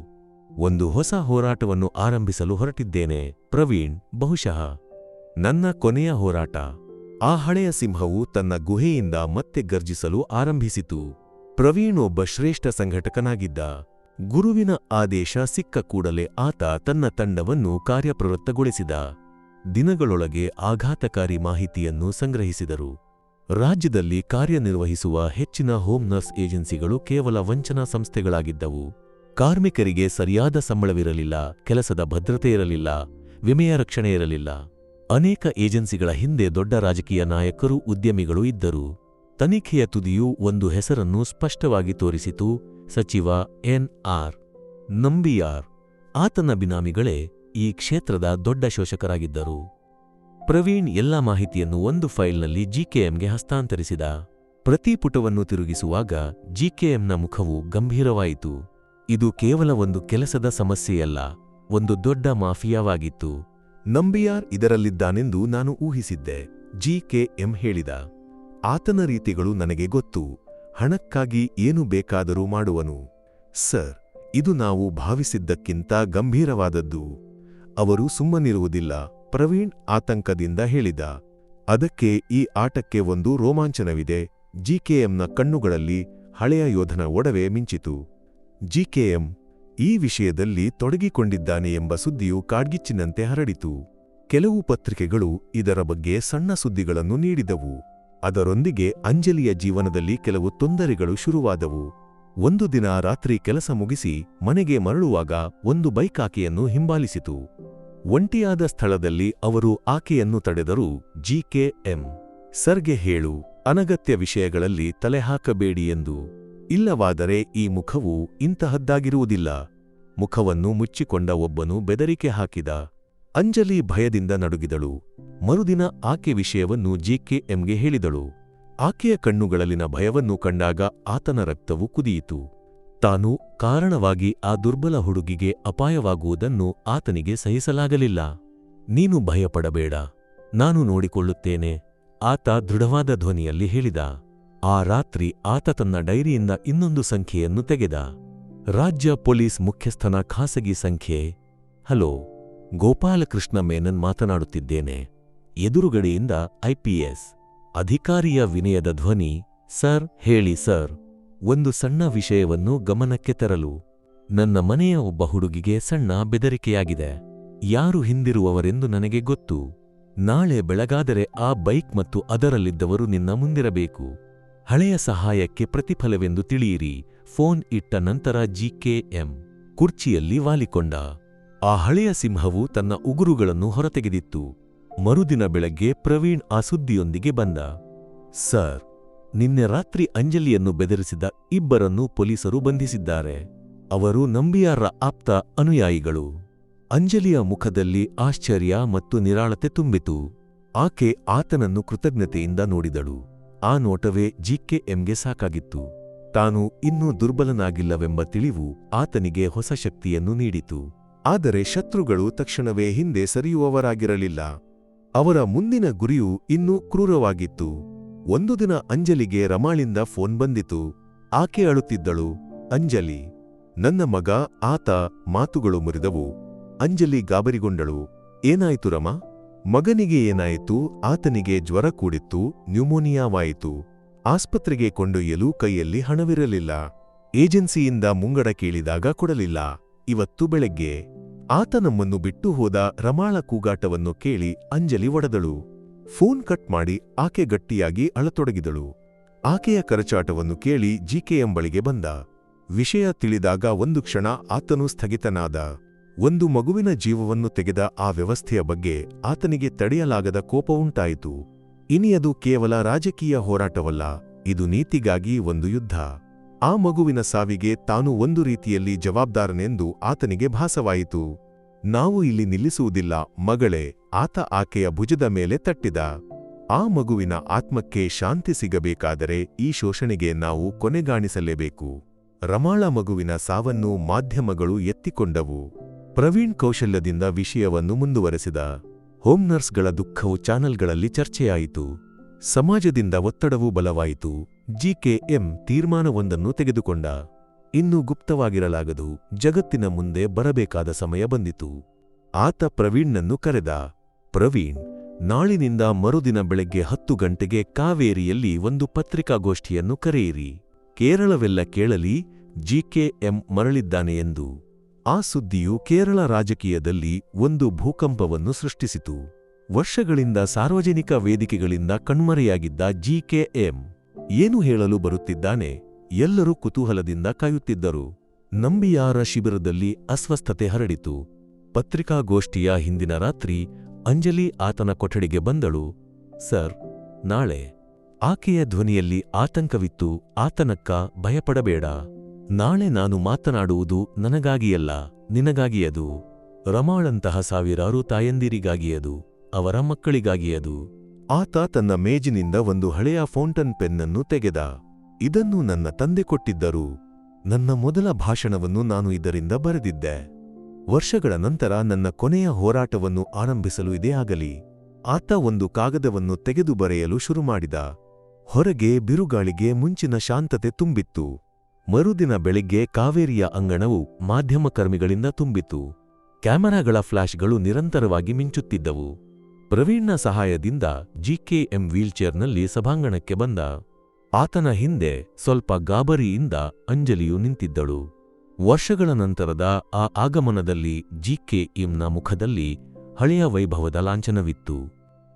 [SPEAKER 1] ಒಂದು ಹೊಸ ಹೋರಾಟವನ್ನು ಆರಂಭಿಸಲು ಹೊರಟಿದ್ದೇನೆ, ಪ್ರವೀಣ್, ಬಹುಶಃ. ನನ್ನ ಕೊನೆಯ ಹೋರಾಟ. ಆ ಹಳೆಯ ಸಿಂಹವು ತನ್ನ ಗುಹೆಯಿಂದ ಮತ್ತೆ ಗರ್ಜಿಸಲು ಆರಂಭಿಸಿತು. ಪ್ರವೀಣ್ ಒಬ್ಬ ಶ್ರೇಷ್ಠ ಸಂಘಟಕನಾಗಿದ್ದ. ಗುರುವಿನ ಆದೇಶ ಸಿಕ್ಕ ಕೂಡಲೇ ಆತ ತನ್ನ ತಂಡವನ್ನು ಕಾರ್ಯಪ್ರವೃತ್ತಗೊಳಿಸಿದ. ದಿನಗಳೊಳಗೆ ಆಘಾತಕಾರಿ ಮಾಹಿತಿಯನ್ನು ಸಂಗ್ರಹಿಸಿದರು. ರಾಜ್ಯದಲ್ಲಿ ಕಾರ್ಯನಿರ್ವಹಿಸುವ ಹೆಚ್ಚಿನ ಹೋಮ್ ನರ್ಸ್ ಏಜೆನ್ಸಿಗಳು ಕೇವಲ ವಂಚನಾ ಸಂಸ್ಥೆಗಳಾಗಿದ್ದವು. ಕಾರ್ಮಿಕರಿಗೆ ಸರಿಯಾದ ಸಂಬಳವಿರಲಿಲ್ಲ, ಕೆಲಸದ ಭದ್ರತೆ ಇರಲಿಲ್ಲ, ವಿಮೆಯ ರಕ್ಷಣೆ ಇರಲಿಲ್ಲ. ಅನೇಕ ಏಜೆನ್ಸಿಗಳ ಹಿಂದೆ ದೊಡ್ಡ ರಾಜಕೀಯ ನಾಯಕರು, ಉದ್ಯಮಿಗಳು ಇದ್ದರು. ತನಿಖೆಯ ತುದಿಯು ಒಂದು ಹೆಸರನ್ನು ಸ್ಪಷ್ಟವಾಗಿ ತೋರಿಸಿತು. ಸಚಿವ ಎನ್. ಆರ್. ನಂಬಿಯಾರ್. ಆತನ ಬಿನಾಮಿಗಳೇ ಈ ಕ್ಷೇತ್ರದ ದೊಡ್ಡ ಶೋಷಕರಾಗಿದ್ದರು. ಪ್ರವೀಣ್ ಎಲ್ಲ ಮಾಹಿತಿಯನ್ನು ಒಂದು ಫೈಲ್ನಲ್ಲಿ ಜಿಕೆಎಂಗೆ ಹಸ್ತಾಂತರಿಸಿದ. ಪ್ರತಿ ಪುಟವನ್ನು ತಿರುಗಿಸುವಾಗ ಜಿಕೆಎಂನ ಮುಖವು ಗಂಭೀರವಾಯಿತು. ಇದು ಕೇವಲ ಒಂದು ಕೆಲಸದ ಸಮಸ್ಯೆಯಲ್ಲ, ಒಂದು ದೊಡ್ಡ ಮಾಫಿಯಾವಾಗಿತ್ತು. ನಂಬಿಯಾರ್ ಇದರಲ್ಲಿದ್ದಾನೆಂದು ನಾನು ಊಹಿಸಿದ್ದೆ. ಜಿ ಕೆ ಎಂ ಹೇಳಿದ, ಆತನ ರೀತಿಗಳು ನನಗೆ ಗೊತ್ತು. ಹಣಕ್ಕಾಗಿ ಏನು ಬೇಕಾದರೂ ಮಾಡುವನು. ಸರ್, ಇದು ನಾವು ಭಾವಿಸಿದ್ದಕ್ಕಿಂತ ಗಂಭೀರವಾದದ್ದು. ಅವರು ಸುಮ್ಮನಿರುವುದಿಲ್ಲ, ಪ್ರವೀಣ್ ಆತಂಕದಿಂದ ಹೇಳಿದ. ಅದಕ್ಕೆ ಈ ಆಟಕ್ಕೆ ಒಂದು ರೋಮಾಂಚನವಿದೆ. ಜಿಕೆಎಂನ ಕಣ್ಣುಗಳಲ್ಲಿ ಹಳೆಯ ಯೋಧನ ಒಡವೆ ಮಿಂಚಿತು. ಜಿಕೆಎಂ ಈ ವಿಷಯದಲ್ಲಿ ತೊಡಗಿಕೊಂಡಿದ್ದಾನೆ ಎಂಬ ಸುದ್ದಿಯು ಕಾಡ್ಗಿಚ್ಚಿನಂತೆ ಹರಡಿತು. ಕೆಲವು ಪತ್ರಿಕೆಗಳು ಇದರ ಬಗ್ಗೆ ಸಣ್ಣ ಸುದ್ದಿಗಳನ್ನು ನೀಡಿದವು. ಅದರೊಂದಿಗೆ ಅಂಜಲಿಯ ಜೀವನದಲ್ಲಿ ಕೆಲವು ತೊಂದರೆಗಳು ಶುರುವಾದವು. ಒಂದು ದಿನ ರಾತ್ರಿ ಕೆಲಸ ಮುಗಿಸಿ ಮನೆಗೆ ಮರಳುವಾಗ ಒಂದು ಬೈಕ್ ಆಕೆಯನ್ನು ಹಿಂಬಾಲಿಸಿತು. ಒಂಟಿಯಾದ ಸ್ಥಳದಲ್ಲಿ ಅವರು ಆಕೆಯನ್ನು ತಡೆದರು ಜಿಕೆಎಂ ಸರ್ಗೆ ಹೇಳು, ಅನಗತ್ಯ ವಿಷಯಗಳಲ್ಲಿ ತಲೆಹಾಕಬೇಡಿ ಎಂದು. ಇಲ್ಲವಾದರೆ ಈ ಮುಖವು ಇಂತಹದ್ದಾಗಿರುವುದಿಲ್ಲ. ಮುಖವನ್ನು ಮುಚ್ಚಿಕೊಂಡ ಒಬ್ಬನು ಬೆದರಿಕೆ ಹಾಕಿದ. ಅಂಜಲಿ ಭಯದಿಂದ ನಡುಗಿದಳು. ಮರುದಿನ ಆಕೆ ವಿಷಯವನ್ನು ಜಿಕೆಎಂಗೆ ಹೇಳಿದಳು. ಆಕೆಯ ಕಣ್ಣುಗಳಲ್ಲಿನ ಭಯವನ್ನು ಕಂಡಾಗ ಆತನ ರಕ್ತವು ಕುದಿಯಿತು. ತಾನು ಕಾರಣವಾಗಿ ಆ ದುರ್ಬಲ ಹುಡುಗಿಗೆ ಅಪಾಯವಾಗುವುದನ್ನು ಆತನಿಗೆ ಸಹಿಸಲಾಗಲಿಲ್ಲ. ನೀನು ಭಯಪಡಬೇಡ. ನಾನು ನೋಡಿಕೊಳ್ಳುತ್ತೇನೆ. ಆತ ದೃಢವಾದ ಧ್ವನಿಯಲ್ಲಿ ಹೇಳಿದ. ಆ ರಾತ್ರಿ ಆತ ತನ್ನ ಡೈರಿಯಿಂದ ಇನ್ನೊಂದು ಸಂಖ್ಯೆಯನ್ನು ತೆಗೆದ. ರಾಜ್ಯ ಪೊಲೀಸ್ ಮುಖ್ಯಸ್ಥನ ಖಾಸಗಿ ಸಂಖ್ಯೆ. ಹಲೋ, ಗೋಪಾಲಕೃಷ್ಣ ಮೇನನ್ ಮಾತನಾಡುತ್ತಿದ್ದೇನೆ. ಎದುರುಗಡೆಯಿಂದ ಐಪಿಎಸ್ ಅಧಿಕಾರಿಯ ವಿನಯದ ಧ್ವನಿ, ಸರ್, ಹೇಳಿ ಸರ್. ಒಂದು ಸಣ್ಣ ವಿಷಯವನ್ನು ಗಮನಕ್ಕೆ ತರಲು. ನನ್ನ ಮನೆಯ ಒಬ್ಬ ಹುಡುಗಿಗೆ ಸಣ್ಣ ಬೆದರಿಕೆಯಾಗಿದೆ. ಯಾರು ಹಿಂದಿರುವವರೆಂದು ನನಗೆ ಗೊತ್ತು. ನಾಳೆ ಬೆಳಗಾದರೆ ಆ ಬೈಕ್ ಮತ್ತು ಅದರಲ್ಲಿದ್ದವರು ನಿನ್ನ ಮುಂದಿರಬೇಕು. ಹಳೆಯ ಸಹಾಯಕ್ಕೆ ಪ್ರತಿಫಲವೆಂದು ತಿಳಿಯಿರಿ. ಫೋನ್ ಇಟ್ಟ ನಂತರ ಜಿಕೆಎಂ ಕುರ್ಚಿಯಲ್ಲಿ ವಾಲಿಕೊಂಡ. ಆ ಹಳೆಯ ಸಿಂಹವು ತನ್ನ ಉಗುರುಗಳನ್ನು ಹೊರತೆಗೆದಿತ್ತು. ಮರುದಿನ ಬೆಳಗ್ಗೆ ಪ್ರವೀಣ್ ಆ ಸುದ್ದಿಯೊಂದಿಗೆ ಬಂದ. ಸರ್, ನಿನ್ನೆ ರಾತ್ರಿ ಅಂಜಲಿಯನ್ನು ಬೆದರಿಸಿದ ಇಬ್ಬರನ್ನು ಪೊಲೀಸರು ಬಂಧಿಸಿದ್ದಾರೆ. ಅವರು ನಂಬಿಯಾರ ಆಪ್ತ ಅನುಯಾಯಿಗಳು. ಅಂಜಲಿಯ ಮುಖದಲ್ಲಿ ಆಶ್ಚರ್ಯ ಮತ್ತು ನಿರಾಳತೆ ತುಂಬಿತು. ಆಕೆ ಆತನನ್ನು ಕೃತಜ್ಞತೆಯಿಂದ ನೋಡಿದಳು. ಆ ನೋಟವೇ ಜಿಕೆಎಂಗೆ ಸಾಕಾಗಿತ್ತು. ತಾನು ಇನ್ನೂ ದುರ್ಬಲನಾಗಿಲ್ಲವೆಂಬ ತಿಳಿವು ಆತನಿಗೆ ಹೊಸ ಶಕ್ತಿಯನ್ನು ನೀಡಿತು. ಆದರೆ ಶತ್ರುಗಳು ತಕ್ಷಣವೇ ಹಿಂದೆ ಸರಿಯುವವರಾಗಿರಲಿಲ್ಲ. ಅವರ ಮುಂದಿನ ಗುರಿಯು ಇನ್ನೂ ಕ್ರೂರವಾಗಿತ್ತು. ಒಂದು ದಿನ ಅಂಜಲಿಗೆ ರಮಾಳಿಂದ ಫೋನ್ ಬಂದಿತು. ಆಕೆ ಅಳುತ್ತಿದ್ದಳು. ಅಂಜಲಿ, ನನ್ನ ಮಗ, ಆತ, ಮಾತುಗಳು ಮುರಿದವು. ಅಂಜಲಿ ಗಾಬರಿಗೊಂಡಳು. ಏನಾಯಿತು ರಮ? ಮಗನಿಗೆ ಏನಾಯಿತು? ಆತನಿಗೆ ಜ್ವರ ಕೂಡಿತ್ತು, ನ್ಯೂಮೋನಿಯಾವಾಯಿತು. ಆಸ್ಪತ್ರೆಗೆ ಕೊಂಡೊಯ್ಯಲು ಕೈಯಲ್ಲಿ ಹಣವಿರಲಿಲ್ಲ. ಏಜೆನ್ಸಿಯಿಂದ ಮುಂಗಡ ಕೇಳಿದಾಗ ಕೊಡಲಿಲ್ಲ. ಇವತ್ತು ಬೆಳಗ್ಗೆ ಆತ ನಮ್ಮನ್ನು ಬಿಟ್ಟು ಹೋದ ರಮಾಳ ಕೂಗಾಟವನ್ನು ಕೇಳಿ ಅಂಜಲಿ ಒಡೆದಳು. ಫೋನ್ ಕಟ್ ಮಾಡಿ ಆಕೆ ಗಟ್ಟಿಯಾಗಿ ಅಳತೊಡಗಿದಳು. ಆಕೆಯ ಕರಚಾಟವನ್ನು ಕೇಳಿ ಜಿಕೆಎಂ ಬಳಿಗೆ ಬಂದ. ವಿಷಯ ತಿಳಿದಾಗ ಒಂದು ಕ್ಷಣ ಆತನು ಸ್ಥಗಿತನಾದ. ಒಂದು ಮಗುವಿನ ಜೀವವನ್ನು ತೆಗೆದ ಆ ವ್ಯವಸ್ಥೆಯ ಬಗ್ಗೆ ಆತನಿಗೆ ತಡೆಯಲಾಗದ ಕೋಪವುಂಟಾಯಿತು ಇನಿಯದು ಕೇವಲ ರಾಜಕೀಯ ಹೋರಾಟವಲ್ಲ, ಇದು ನೀತಿಗಾಗಿ ಒಂದು ಯುದ್ಧ. ಆ ಮಗುವಿನ ಸಾವಿಗೆ ತಾನು ಒಂದು ರೀತಿಯಲ್ಲಿ ಜವಾಬ್ದಾರನೆಂದು ಆತನಿಗೆ ಭಾಸವಾಯಿತು. ನಾವು ಇಲ್ಲಿ ನಿಲ್ಲಿಸುವುದಿಲ್ಲ, ಮಗಳೇ, ಆತ ಆಕೆಯ ಭುಜದ ಮೇಲೆ ತಟ್ಟಿದ. ಆ ಮಗುವಿನ ಆತ್ಮಕ್ಕೆ ಶಾಂತಿ ಸಿಗಬೇಕಾದರೆ ಈ ಶೋಷಣೆಗೆ ನಾವು ಕೊನೆಗಾಣಿಸಲೇಬೇಕು. ರಮಾಳ ಮಗುವಿನ ಸಾವನ್ನು ಮಾಧ್ಯಮಗಳು ಎತ್ತಿಕೊಂಡವು. ಪ್ರವೀಣ್ ಕೌಶಲ್ಯದಿಂದ ವಿಷಯವನ್ನು ಮುಂದುವರೆಸಿದ. ಹೋಮ್ ನರ್ಸ್ಗಳ ದುಃಖವು ಚಾನೆಲ್ಗಳಲ್ಲಿ ಚರ್ಚೆಯಾಯಿತು. ಸಮಾಜದಿಂದ ಒತ್ತಡವೂ ಬಲವಾಯಿತು. ಜಿಕೆಎಂ ತೀರ್ಮಾನವೊಂದನ್ನು ತೆಗೆದುಕೊಂಡ. ಇನ್ನೂ ಗುಪ್ತವಾಗಿರಲಾಗದು. ಜಗತ್ತಿನ ಮುಂದೆ ಬರಬೇಕಾದ ಸಮಯ ಬಂದಿತು. ಆತ ಪ್ರವೀಣ್ನನ್ನು ಕರೆದ. ಪ್ರವೀಣ್, ನಾಳಿನಿಂದ ಮರುದಿನ ಬೆಳಗ್ಗೆ ಹತ್ತು ಗಂಟೆಗೆ ಕಾವೇರಿಯಲ್ಲಿ ಒಂದು ಪತ್ರಿಕಾಗೋಷ್ಠಿಯನ್ನು ಕರೆಯಿರಿ. ಕೇರಳವೆಲ್ಲ ಕೇಳಲಿ, ಜಿಕೆಎಂ ಮರಳಿದ್ದಾನೆ ಎಂದು. ಆ ಸುದ್ದಿಯು ಕೇರಳ ರಾಜಕೀಯದಲ್ಲಿ ಒಂದು ಭೂಕಂಪವನ್ನು ಸೃಷ್ಟಿಸಿತು. ವರ್ಷಗಳಿಂದ ಸಾರ್ವಜನಿಕ ವೇದಿಕೆಗಳಿಂದ ಕಣ್ಮರೆಯಾಗಿದ್ದ ಎಂ. ಏನು ಹೇಳಲು ಬರುತ್ತಿದ್ದಾನೆ? ಎಲ್ಲರೂ ಕುತೂಹಲದಿಂದ ಕಾಯುತ್ತಿದ್ದರು. ನಂಬಿಯಾರ ಶಿಬಿರದಲ್ಲಿ ಅಸ್ವಸ್ಥತೆ ಹರಡಿತು. ಪತ್ರಿಕಾಗೋಷ್ಠಿಯ ಹಿಂದಿನ ರಾತ್ರಿ ಅಂಜಲಿ ಆತನ ಕೊಠಡಿಗೆ ಬಂದಳು. ಸರ್, ನಾಳೆ. ಆಕೆಯ ಧ್ವನಿಯಲ್ಲಿ ಆತಂಕವಿತ್ತು. ಆತನಕ್ಕ ಭಯಪಡಬೇಡ. ನಾಳೆ ನಾನು ಮಾತನಾಡುವುದು ನನಗಾಗಿಯಲ್ಲ, ನಿನಗಾಗಿಯದು. ರಮಾಳಂತಹ ಸಾವಿರಾರು ತಾಯಂದಿರಿಗಾಗಿಯದು, ಅವರ ಮಕ್ಕಳಿಗಾಗಿಯದು. ಆತ ತನ್ನ ಮೇಜಿನಿಂದ ಒಂದು ಹಳೆಯ ಫೌಂಟನ್ ಪೆನ್ನನ್ನು ತೆಗೆದ. ಇದನ್ನು ನನ್ನ ತಂದೆ ಕೊಟ್ಟಿದ್ದರು. ನನ್ನ ಮೊದಲ ಭಾಷಣವನ್ನು ನಾನು ಇದರಿಂದ ಬರೆದಿದ್ದೆ. ವರ್ಷಗಳ ನಂತರ ನನ್ನ ಕೊನೆಯ ಹೋರಾಟವನ್ನು ಆರಂಭಿಸಲು ಇದೇ ಆಗಲಿ. ಆತ ಒಂದು ಕಾಗದವನ್ನು ತೆಗೆದು ಬರೆಯಲು ಶುರುಮಾಡಿದ. ಹೊರಗೆ ಬಿರುಗಾಳಿಗೆ ಮುಂಚಿನ ಶಾಂತತೆ ತುಂಬಿತ್ತು. ಮರುದಿನ ಬೆಳಿಗ್ಗೆ ಕಾವೇರಿಯ ಅಂಗಣವು ಮಾಧ್ಯಮಕರ್ಮಿಗಳಿಂದ ತುಂಬಿತು ಕ್ಯಾಮೆರಾಗಳ ಫ್ಲಾಶ್ಗಳು ನಿರಂತರವಾಗಿ ಮಿಂಚುತ್ತಿದ್ದವು. ಪ್ರವೀಣ್ನ ಸಹಾಯದಿಂದ ಜಿಕೆಎಂ ವೀಲ್ಚೇರ್ನಲ್ಲಿ ಸಭಾಂಗಣಕ್ಕೆ ಬಂದ. ಆತನ ಹಿಂದೆ ಸ್ವಲ್ಪ ಗಾಬರಿಯಿಂದ ಅಂಜಲಿಯು ನಿಂತಿದ್ದಳು. ವರ್ಷಗಳ ನಂತರದ ಆ ಆಗಮನದಲ್ಲಿ ಜಿಕೆಎಂನ ಮುಖದಲ್ಲಿ ಹಳೆಯ ವೈಭವದ ಲಾಂಛನವಿತ್ತು.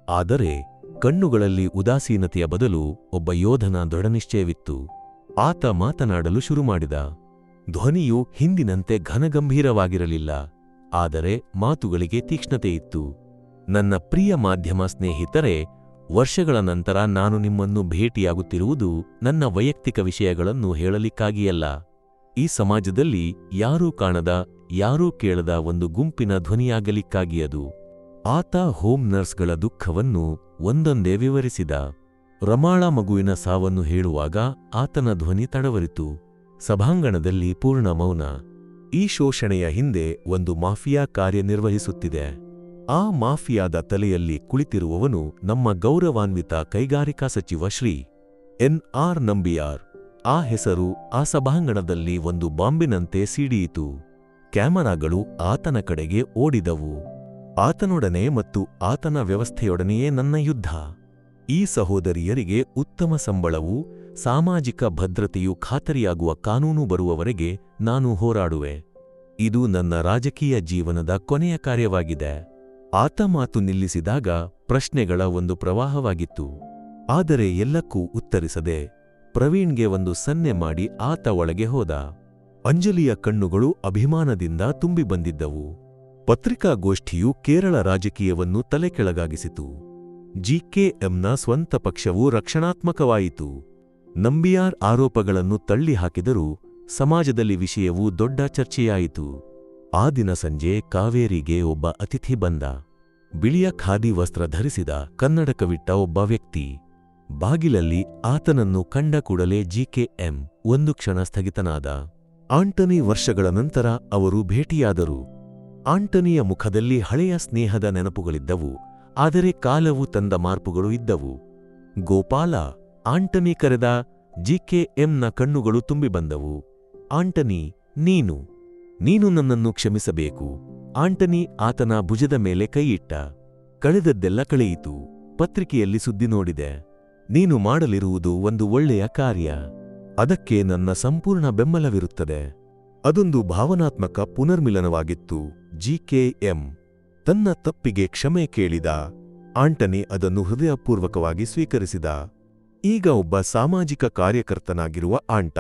[SPEAKER 1] ಆದರೆ ಕಣ್ಣುಗಳಲ್ಲಿ ಉದಾಸೀನತೆಯ ಬದಲು ಒಬ್ಬ ಯೋಧನ ದೃಢನಿಶ್ಚಯವಿತ್ತು. ಆತ ಮಾತನಾಡಲು ಶುರುಮಾಡಿದ. ಧ್ವನಿಯು ಹಿಂದಿನಂತೆ ಘನಗಂಭೀರವಾಗಿರಲಿಲ್ಲ. ಆದರೆ ಮಾತುಗಳಿಗೆ ತೀಕ್ಷ್ಣತೆ ಇತ್ತು ನನ್ನ ಪ್ರಿಯ ಮಾಧ್ಯಮ ಸ್ನೇಹಿತರೆ, ವರ್ಷಗಳ ನಂತರ ನಾನು ನಿಮ್ಮನ್ನು ಭೇಟಿಯಾಗುತ್ತಿರುವುದು ನನ್ನ ವೈಯಕ್ತಿಕ ವಿಷಯಗಳನ್ನು ಹೇಳಲಿಕ್ಕಾಗಿಯಲ್ಲ. ಈ ಸಮಾಜದಲ್ಲಿ ಯಾರೂ ಕಾಣದ, ಯಾರೂ ಕೇಳದ ಒಂದು ಗುಂಪಿನ ಧ್ವನಿಯಾಗಲಿಕ್ಕಾಗಿಯದು ಆತ ಹೋಮ್ ನರ್ಸ್ಗಳ ದುಃಖವನ್ನು ಒಂದೊಂದೇ ವಿವರಿಸಿದ. ರಮಾಳ ಮಗುವಿನ ಸಾವನ್ನು ಹೇಳುವಾಗ ಆತನ ಧ್ವನಿ ತಡವರಿತು. ಸಭಾಂಗಣದಲ್ಲಿ ಪೂರ್ಣ ಮೌನ. ಈ ಶೋಷಣೆಯ ಹಿಂದೆ ಒಂದು ಮಾಫಿಯಾ ಕಾರ್ಯನಿರ್ವಹಿಸುತ್ತಿದೆ. ಆ ಮಾಫಿಯಾದ ತಲೆಯಲ್ಲಿ ಕುಳಿತಿರುವವನು ನಮ್ಮ ಗೌರವಾನ್ವಿತ ಕೈಗಾರಿಕಾ ಸಚಿವ ಶ್ರೀ ಎನ್ ಆರ್ ನಂಬಿಯಾರ್. ಆ ಹೆಸರು ಆ ಸಭಾಂಗಣದಲ್ಲಿ ಒಂದು ಬಾಂಬಿನಂತೆ ಸಿಡಿಯಿತು. ಕ್ಯಾಮರಾಗಳು ಆತನ ಕಡೆಗೆ ಓಡಿದವು. ಆತನೊಡನೆ ಮತ್ತು ಆತನ ವ್ಯವಸ್ಥೆಯೊಡನೆಯೇ ನನ್ನ ಯುದ್ಧ. ಈ ಸಹೋದರಿಯರಿಗೆ ಉತ್ತಮ ಸಂಬಳವು ಸಾಮಾಜಿಕ ಭದ್ರತೆಯು ಖಾತರಿಯಾಗುವ ಕಾನೂನು ಬರುವವರೆಗೆ ನಾನು ಹೋರಾಡುವೆ. ಇದು ನನ್ನ ರಾಜಕೀಯ ಜೀವನದ ಕೊನೆಯ ಕಾರ್ಯವಾಗಿದೆ. ಆತ ಮಾತು ನಿಲ್ಲಿಸಿದಾಗ ಪ್ರಶ್ನೆಗಳ ಒಂದು ಪ್ರವಾಹವಾಗಿತ್ತು. ಆದರೆ ಎಲ್ಲಕ್ಕೂ ಉತ್ತರಿಸದೆ ಪ್ರವೀಣ್ಗೆ ಒಂದು ಸನ್ನೆ ಮಾಡಿ ಆತ ಒಳಗೆ ಹೋದ. ಅಂಜಲಿಯ ಕಣ್ಣುಗಳು ಅಭಿಮಾನದಿಂದ ತುಂಬಿ ಬಂದಿದ್ದವು. ಪತ್ರಿಕಾಗೋಷ್ಠಿಯು ಕೇರಳ ರಾಜಕೀಯವನ್ನು ತಲೆಕೆಳಗಾಗಿಸಿತು. ಜಿಕೆಎಂನ ಸ್ವಂತ ಪಕ್ಷವು ರಕ್ಷಣಾತ್ಮಕವಾಯಿತು. ನಂಬಿಯಾರ್ ಆರೋಪಗಳನ್ನು ತಳ್ಳಿಹಾಕಿದರೂ ಸಮಾಜದಲ್ಲಿ ವಿಷಯವು ದೊಡ್ಡ ಚರ್ಚೆಯಾಯಿತು. ಆ ದಿನ ಸಂಜೆ ಕಾವೇರಿಗೆ ಒಬ್ಬ ಅತಿಥಿ ಬಂದ. ಬಿಳಿಯ ಖಾದಿ ವಸ್ತ್ರ ಧರಿಸಿದ ಕನ್ನಡಕವಿಟ್ಟ ಒಬ್ಬ ವ್ಯಕ್ತಿ. ಬಾಗಿಲಲ್ಲಿ ಆತನನ್ನು ಕಂಡ ಕೂಡಲೇ ಜಿಕೆಎಂ ಒಂದು ಕ್ಷಣ ಸ್ಥಗಿತನಾದ. ಆಂಟನಿ ವರ್ಷಗಳ ನಂತರ ಅವರು ಭೇಟಿಯಾದರು. ಆಂಟನಿಯ ಮುಖದಲ್ಲಿ ಹಳೆಯ ಸ್ನೇಹದ ನೆನಪುಗಳಿದ್ದವು. ಆದರೆ ಕಾಲವು ತಂದ ಮಾರ್ಪುಗಳು ಇದ್ದವು. ಗೋಪಾಲ ಆಂಟನಿ ಕರೆದ ಜಿಕೆಎಂನ ಕಣ್ಣುಗಳು ತುಂಬಿ ಬಂದವು. ಆಂಟನಿ, ನೀನು ನೀನು ನನ್ನನ್ನು ಕ್ಷಮಿಸಬೇಕು. ಆಂಟನಿ ಆತನ ಭುಜದ ಮೇಲೆ ಕೈಯಿಟ್ಟ. ಕಳೆದದ್ದೆಲ್ಲ ಕಳೆಯಿತು. ಪತ್ರಿಕೆಯಲ್ಲಿ ಸುದ್ದಿ ನೋಡಿದೆ. ನೀನು ಮಾಡಲಿರುವುದು ಒಂದು ಒಳ್ಳೆಯ ಕಾರ್ಯ. ಅದಕ್ಕೆ ನನ್ನ ಸಂಪೂರ್ಣ ಬೆಂಬಲವಿರುತ್ತದೆ. ಅದೊಂದು ಭಾವನಾತ್ಮಕ ಪುನರ್ಮಿಲನವಾಗಿತ್ತು. ಜಿಕೆಎಂ ತನ್ನ ತಪ್ಪಿಗೆ ಕ್ಷಮೆ ಕೇಳಿದ ಆಂಟನಿ ಅದನ್ನು ಹೃದಯಪೂರ್ವಕವಾಗಿ ಸ್ವೀಕರಿಸಿದ. ಈಗ ಒಬ್ಬ ಸಾಮಾಜಿಕ ಕಾರ್ಯಕರ್ತನಾಗಿರುವ ಆಂಟ.